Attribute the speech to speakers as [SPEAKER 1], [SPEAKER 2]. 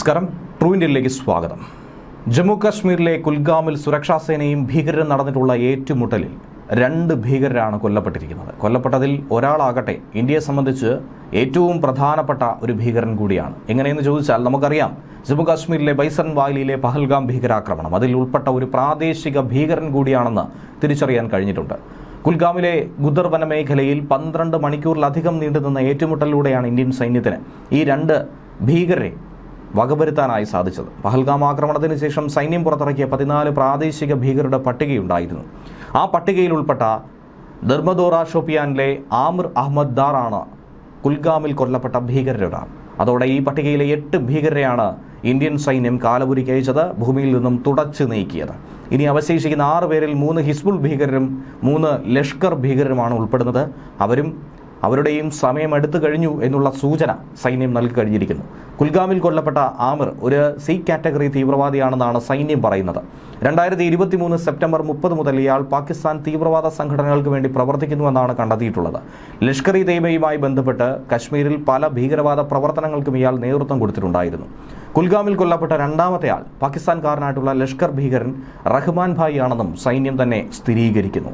[SPEAKER 1] നമസ്കാരം. ട്രൂ ഇന്ത്യയിലേക്ക് സ്വാഗതം. ജമ്മു കാശ്മീരിലെ കുൽഗാമിൽ സുരക്ഷാ സേനയും ഭീകരരും നടന്നിട്ടുള്ള ഏറ്റുമുട്ടലിൽ രണ്ട് ഭീകരരാണ് കൊല്ലപ്പെട്ടിരിക്കുന്നത്. കൊല്ലപ്പെട്ടതിൽ ഒരാളാകട്ടെ ഇന്ത്യയെ സംബന്ധിച്ച് ഏറ്റവും പ്രധാനപ്പെട്ട ഒരു ഭീകരൻ കൂടിയാണ്. എങ്ങനെയെന്ന് ചോദിച്ചാൽ നമുക്കറിയാം ജമ്മു കാശ്മീരിലെ ബൈസൺ വാലിയിലെ പഹൽഗാം ഭീകരാക്രമണം. അതിൽ ഉൾപ്പെട്ട ഒരു പ്രാദേശിക ഭീകരൻ കൂടിയാണെന്ന് തിരിച്ചറിയാൻ കഴിഞ്ഞിട്ടുണ്ട്. കുൽഗാമിലെ ഗുദർ വനമേഖലയിൽ പന്ത്രണ്ട് മണിക്കൂറിലധികം നീണ്ടുനിന്ന ഏറ്റുമുട്ടലിലൂടെയാണ് ഇന്ത്യൻ സൈന്യത്തിന് ഈ രണ്ട് ഭീകരരെ വകവരുത്താനായി സാധിച്ചത്. പഹൽഗാം ആക്രമണത്തിന് ശേഷം സൈന്യം പുറത്തിറക്കിയ പതിനാല് പ്രാദേശിക ഭീകരരുടെ പട്ടികയുണ്ടായിരുന്നു. ആ പട്ടികയിൽ ഉൾപ്പെട്ട ദർമദോറ ഷോപ്പിയാനിലെ ആമിർ അഹമ്മദ് ആണ്. കുൽഗാമിൽ കൊല്ലപ്പെട്ട ഭീകരരൊരാൾ. അതോടെ ഈ പട്ടികയിലെ എട്ട് ഭീകരരെയാണ് ഇന്ത്യൻ സൈന്യം കാലപുരിക്ക് അയച്ചത് ഭൂമിയിൽ നിന്നും തുടച്ചു നീക്കിയത്. ഇനി അവശേഷിക്കുന്ന ആറ് പേരിൽ മൂന്ന് ഹിസ്ബുൾ ഭീകരരും മൂന്ന് ലഷ്കർ ഭീകരരുമാണ് ഉൾപ്പെടുന്നത്. അവരും അവരുടെയും സമയം എടുത്തു കഴിഞ്ഞു എന്നുള്ള സൂചന സൈന്യം നൽകി കഴിഞ്ഞിരിക്കുന്നു. കുൽഗാമിൽ കൊല്ലപ്പെട്ട ആമിർ ഒരു സി കാറ്റഗറി തീവ്രവാദിയാണെന്നാണ് സൈന്യം പറയുന്നത്. രണ്ടായിരത്തി ഇരുപത്തി മൂന്ന് സെപ്റ്റംബർ മുപ്പത് മുതൽ ഇയാൾ പാകിസ്ഥാൻ തീവ്രവാദ സംഘടനകൾക്ക് വേണ്ടി പ്രവർത്തിക്കുന്നുവെന്നാണ് കണ്ടെത്തിയിട്ടുള്ളത്. ലഷ്കർ ഇ തൈബയുമായി ബന്ധപ്പെട്ട് കശ്മീരിൽ പല ഭീകരവാദ പ്രവർത്തനങ്ങൾക്കും ഇയാൾ നേതൃത്വം കൊടുത്തിട്ടുണ്ടായിരുന്നു. കുൽഗാമിൽ കൊല്ലപ്പെട്ട രണ്ടാമത്തെ ആൾ പാകിസ്ഥാൻകാരനായിട്ടുള്ള ലഷ്കർ ഭീകരൻ റഹ്മാൻ ഭായി ആണെന്നും സൈന്യം തന്നെ സ്ഥിരീകരിക്കുന്നു.